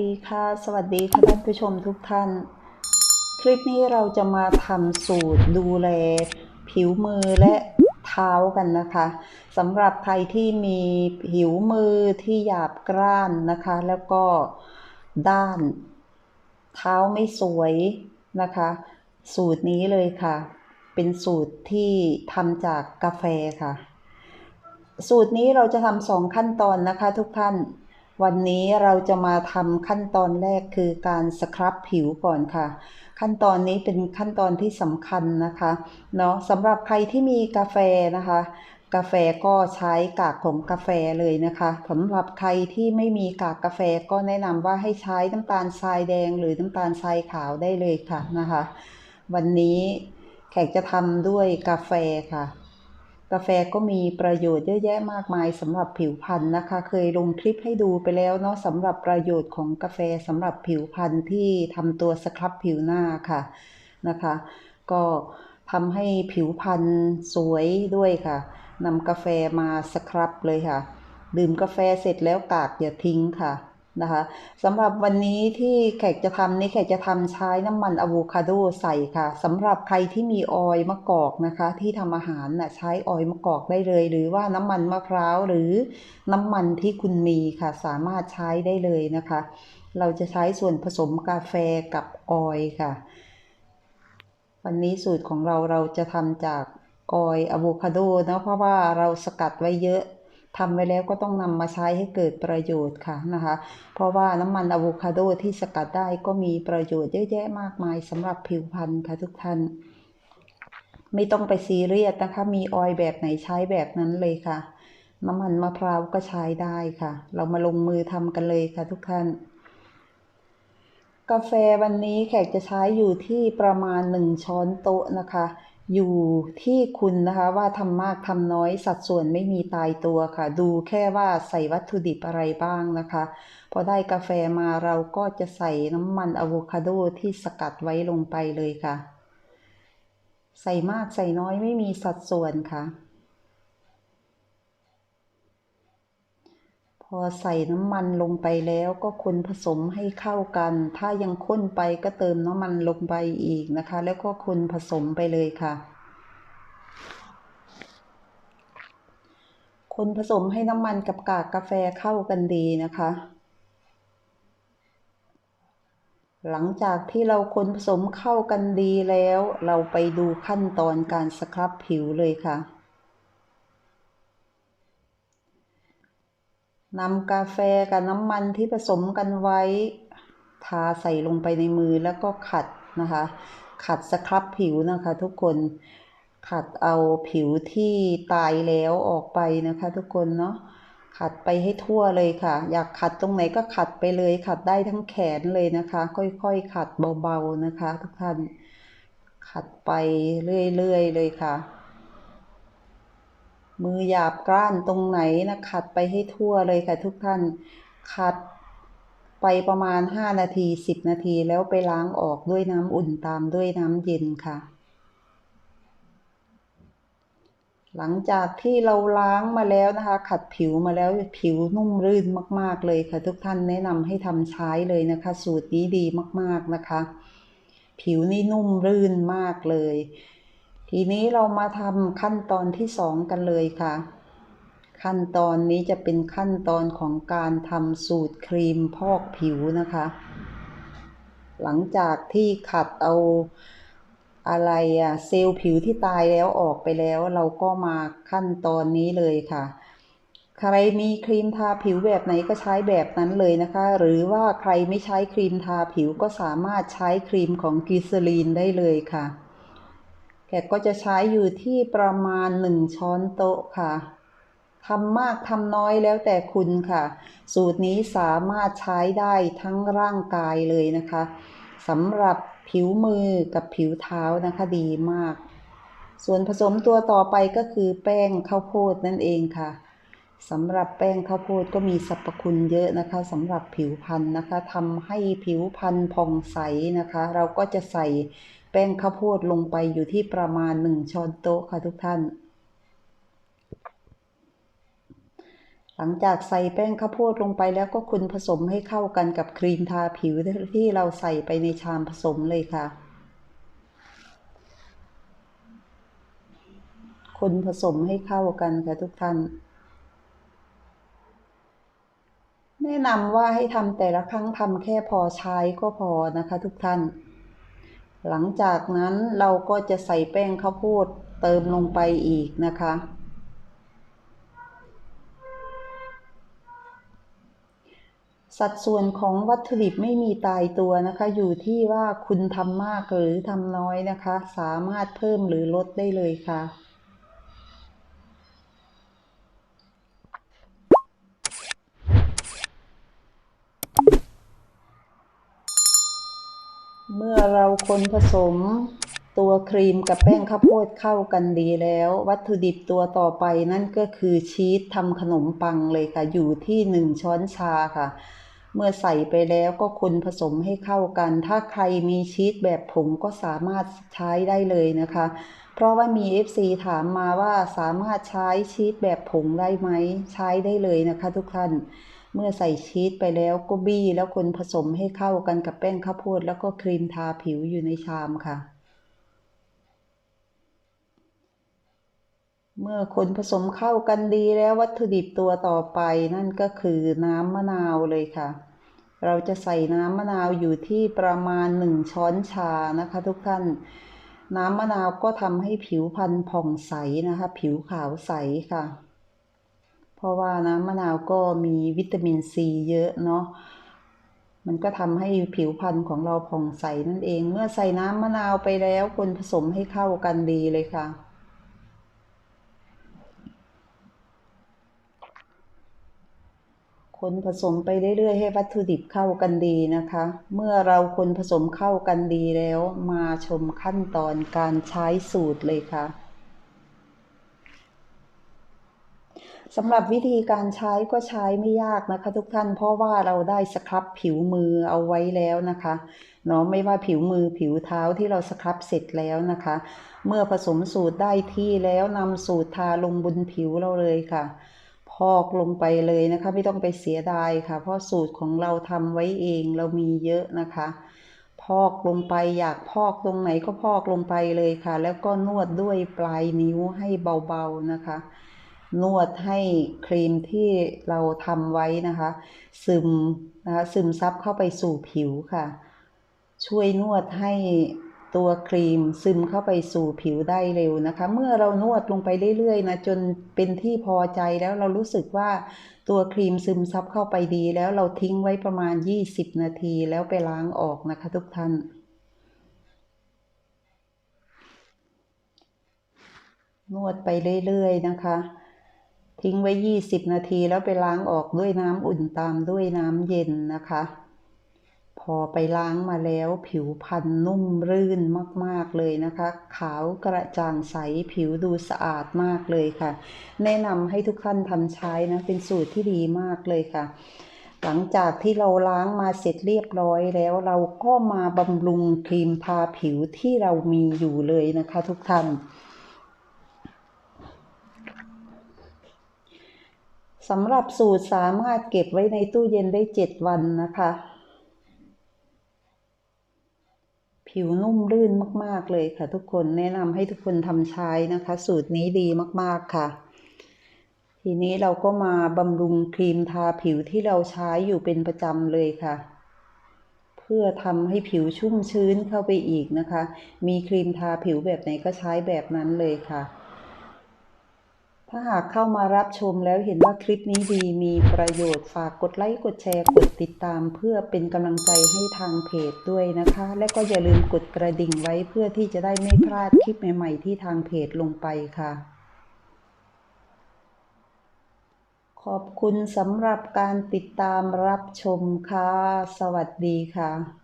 ดีค่ะ สวัสดีค่ะท่านผู้ชมทุกท่าน คลิปนี้เราจะมาทำสูตรดูแล ผิวมือและเท้ากันนะคะสำหรับใครที่มีผิวมือที่หยาบกร้านนะคะ แล้วก็ด้าน เท้าไม่สวยนะคะ สูตรนี้เลยค่ะ เป็นสูตรที่ทำจากกาแฟค่ะ สูตรนี้เราจะทำสองขั้นตอนนะคะทุกท่าน วันนี้เราจะมาทำขั้นตอนแรกคือการสครับผิวก่อนค่ะ ขั้นตอนนี้เป็นขั้นตอนที่สำคัญนะคะเนาะสำหรับใครที่มีกาแฟนะคะ กาแฟก็ใช้กากของกาแฟเลยนะคะสำหรับใครที่ไม่มีกากกาแฟก็แนะนำว่าให้ใช้น้ำตาลทรายแดงหรือน้ำตาลทรายขาวได้เลยค่ะนะคะ วันนี้แขกจะทำด้วยกาแฟค่ะ กาแฟก็มีประโยชน์เยอะแยะมากมายสำหรับผิวพรรณนะคะ เคยลงคลิปให้ดูไปแล้วเนาะสำหรับประโยชน์ของกาแฟสำหรับผิวพรรณที่ทำตัวสครับผิวหน้าค่ะนะคะ ก็ทำให้ผิวพรรณสวยด้วยค่ะนำกาแฟมาสครับเลยค่ะ ดื่มกาแฟเสร็จแล้วกากอย่าทิ้งค่ะ นะคะสำหรับวันนี้ที่แขกจะทำนี่แขกจะทำใช้น้ำมันอะโวคาโดใส่ค่ะสำหรับใครที่มีออยมะกอกนะคะ ที่ทำอาหารน่ะใช้ออยมะกอกได้เลย หรือว่าน้ำมันมะพร้าวหรือน้ำมันที่คุณมีค่ะ สามารถใช้ได้เลยนะคะ เราจะใช้ส่วนผสมกาแฟกับออยค่ะ วันนี้สูตรของเราเราจะทำจากออยอะโวคาโดเนาะเพราะว่าเราสกัดไว้เยอะ ทำไว้แล้วก็ต้องนำมาใช้ให้เกิดประโยชน์ค่ะนะคะ เพราะว่าน้ำมันอะโวคาโดที่สกัดได้ก็มีประโยชน์เยอะแยะมากมายสำหรับผิวพรรณค่ะทุกท่าน ไม่ต้องไปซีเรียสนะคะ มีออยล์แบบไหนใช้แบบนั้นเลยค่ะ น้ำมันมะพร้าวก็ใช้ได้ค่ะ เรามาลงมือทำกันเลยค่ะทุกท่านกาแฟวันนี้แขกจะใช้อยู่ที่ประมาณ 1 ช้อนโต๊ะนะคะ อยู่ที่คุณนะคะว่าทำมากทำน้อยสัดส่วนไม่มีตายตัวค่ะ ดูแค่ว่าใส่วัตถุดิบอะไรบ้างนะคะ พอได้กาแฟมาเราก็จะใส่น้ำมันอะโวคาโดที่สกัดไว้ลงไปเลยค่ะ ใส่มากใส่น้อยไม่มีสัดส่วนค่ะ พ อใส่น้ำมันลงไปแล้วก็คนผสมให้เข้ากัน ถ้ายังข้นไปก็เติมน้ำมันลงไปอีกนะคะ แล้วก็คนผสมไปเลยค่ะ คนผสมให้น้ำมันกับกากกาแฟเข้ากันดีนะคะ หลังจากที่เราคนผสมเข้ากันดีแล้ว เราไปดูขั้นตอนการสครับผิวเลยค่ะ นำกาแฟกับน้ำมันที่ผสมกันไว้ ทาใส่ลงไปในมือแล้วก็ขัดนะคะ ขัดสครับผิวนะคะทุกคนขัดเอาผิวที่ตายแล้วออกไปนะคะ ทุกคนเนาะขัดไปให้ทั่วเลยค่ะ อยากขัดตรงไหนก็ขัดไปเลย ขัดได้ทั้งแขนเลยนะคะ ค่อยๆ ขัดเบาๆนะคะ ทุกท่าน ขัดไปเรื่อยๆเลยค่ะ มือหยาบกร้านตรงไหนนะขัดไปให้ทั่วเลยค่ะทุกท่าน ขัดไปประมาณ 5 นาที 10 นาทีแล้วไปล้างออกด้วยน้ำอุ่นตามด้วยน้ำเย็นค่ะ หลังจากที่เราล้างมาแล้วนะคะ ขัดผิวมาแล้วผิวนุ่มรื่นมาก ๆ เลยค่ะ ทุกท่านแนะนำให้ทำใช้เลยนะคะ สูตรนี้ดีมาก ๆ นะคะ ผิวนี่นุ่มรื่นมากเลย ทีนี้เรามาทำขั้นตอนที่สองกันเลยค่ะ ขั้นตอนนี้จะเป็นขั้นตอนของการทำสูตรครีมพอกผิวนะคะ หลังจากที่ขัดเอาอะไรอะเซลล์ผิวที่ตายแล้วออกไปแล้ว เราก็มาขั้นตอนนี้เลยค่ะ ใครมีครีมทาผิวแบบไหนก็ใช้แบบนั้นเลยนะคะ หรือว่าใครไม่ใช้ครีมทาผิวก็สามารถใช้ครีมของกิซลีนได้เลยค่ะ แกก็จะใช้อยู่ที่ประมาณ 1 ช้อนโต๊ะค่ะทำมากทำน้อยแล้วแต่คุณค่ะ สูตรนี้สามารถใช้ได้ทั้งร่างกายเลยนะคะสำหรับผิวมือกับผิวเท้านะคะดีมาก ส่วนผสมตัวต่อไปก็คือแป้งข้าวโพดนั่นเองค่ะสำหรับแป้งข้าวโพดก็มีสรรพคุณเยอะนะคะสำหรับผิวพรรณนะคะทำให้ผิวพรรณผ่องใสนะคะ เราก็จะใส่ แป้งข้าวโพดลงไปอยู่ที่ประมาณ 1 ช้อนโต๊ะค่ะทุกท่าน หลังจากใส่แป้งข้าวโพดลงไปแล้วก็คุณผสมให้เข้ากันกับครีมทาผิวที่เราใส่ไปในชามผสมเลยค่ะ คนผสมให้เข้ากันค่ะทุกท่านแนะนำว่าให้ทำแต่ละครั้งทำแค่พอใช้ก็พอนะคะทุกท่าน หลังจากนั้นเราก็จะใส่แป้งข้าวโพดเติมลงไปอีกนะคะ สัดส่วนของวัตถุดิบไม่มีตายตัวนะคะ อยู่ที่ว่าคุณทำมากหรือทำน้อยนะคะ สามารถเพิ่มหรือลดได้เลยค่ะ เมื่อเราคนผสมตัวครีมกับแป้งข้าวโพดเข้ากันดีแล้ว วัตถุดิบตัวต่อไปนั่นก็คือชีสทำขนมปังเลยค่ะ อยู่ที่หนึ่งช้อนชาค่ะ เมื่อใส่ไปแล้วก็คนผสมให้เข้ากัน ถ้าใครมีชีสแบบผงก็สามารถใช้ได้เลยนะคะ เพราะว่ามี FC ถามมาว่าสามารถใช้ชีสแบบผงได้ไหม ใช้ได้เลยนะคะทุกท่าน เมื่อใส่ชีสไปแล้วก็บี้แล้วคนผสมให้เข้ากันกับแป้งข้าวโพดแล้วก็ครีมทาผิวอยู่ในชามค่ะ เมื่อคนผสมเข้ากันดีแล้ววัตถุดิบตัวต่อไปนั่นก็คือน้ำมะนาวเลยค่ะ เราจะใส่น้ำมะนาวอยู่ที่ประมาณหนึ่งช้อนชานะคะ ทุกท่านน้ำมะนาวก็ทำให้ผิวพรรณผ่องใสนะคะ ผิวขาวใสค่ะ เพราะว่าน้ำมะนาวก็มีวิตามินซีเยอะเนาะมันก็ทำให้ผิวพรรณของเราผ่องใสนั่นเอง เมื่อใส่น้ำมะนาวไปแล้วคนผสมให้เข้ากันดีเลยค่ะ คนผสมไปเรื่อยๆให้วัตถุดิบเข้ากันดีนะคะ เมื่อเราคนผสมเข้ากันดีแล้ว มาชมขั้นตอนการใช้สูตรเลยค่ะ สำหรับวิธีการใช้ก็ใช้ไม่ยากนะคะ ทุกท่านเพราะว่าเราได้สครับผิวมือเอาไว้แล้วนะคะเนาะไม่ว่าผิวมือผิวเท้าที่เราสครับเสร็จแล้วนะคะ เมื่อผสมสูตรได้ที่แล้วนำสูตรทาลงบนผิวเราเลยค่ะ พอกลงไปเลยนะคะ ไม่ต้องไปเสียดายค่ะ เพราะสูตรของเราทำไว้เองเรามีเยอะนะคะ พอกลงไปอยากพอกตรงไหนก็พอกลงไปเลยค่ะ แล้วก็นวดด้วยปลายนิ้วให้เบาๆนะคะ นวดให้ครีมที่เราทำไว้นะคะ ซึมนะคะซึมซับเข้าไปสู่ผิวค่ะ ช่วยนวดให้ตัวครีมซึมเข้าไปสู่ผิวได้เร็วนะคะ เมื่อเรานวดลงไปเรื่อยๆนะจนเป็นที่พอใจแล้วเรารู้สึกว่าตัวครีมซึมซับเข้าไปดีแล้วเราทิ้งไว้ประมาณ 20 นาทีแล้วไปล้างออกนะคะทุกท่านนวดไปเรื่อยๆนะคะ ทิ้งไว้ 20 นาทีแล้วไปล้างออกด้วยน้ำอุ่นตามด้วยน้ำเย็นนะคะ พอไปล้างมาแล้วผิวพรรณนุ่มรื่นมาก ๆ เลยนะคะ ขาวกระจ่างใสผิวดูสะอาดมากเลยค่ะ แนะนำให้ทุกท่านทำใช้นะ เป็นสูตรที่ดีมากเลยค่ะหลังจากที่เราล้างมาเสร็จเรียบร้อยแล้วเราก็มาบำรุงครีมทาผิวที่เรามีอยู่เลยนะคะทุกท่าน สำหรับสูตรสามารถเก็บไว้ในตู้เย็นได้ 7 วันนะคะ ผิวนุ่มรื่นมาก ๆ เลยค่ะทุกคนแนะนำให้ทุกคนทำใช้นะคะ สูตรนี้ดีมาก ๆ ค่ะ ทีนี้เราก็มาบำรุงครีมทาผิวที่เราใช้อยู่เป็นประจำเลยค่ะเพื่อทำให้ผิวชุ่มชื้นเข้าไปอีกนะคะ มีครีมทาผิวแบบไหนก็ใช้แบบนั้นเลยค่ะ ถ้าหากเข้ามารับชมแล้วเห็นว่าคลิปนี้ดีมีประโยชน์ฝากกดไลค์กดแชร์กดติดตาม เพื่อเป็นกำลังใจให้ทางเพจด้วยนะคะ และก็อย่าลืมกดกระดิ่งไว้เพื่อที่จะได้ไม่พลาดคลิปใหม่ ๆ ที่ทางเพจลงไปค่ะ ขอบคุณสำหรับการติดตามรับชมค่ะ สวัสดีค่ะ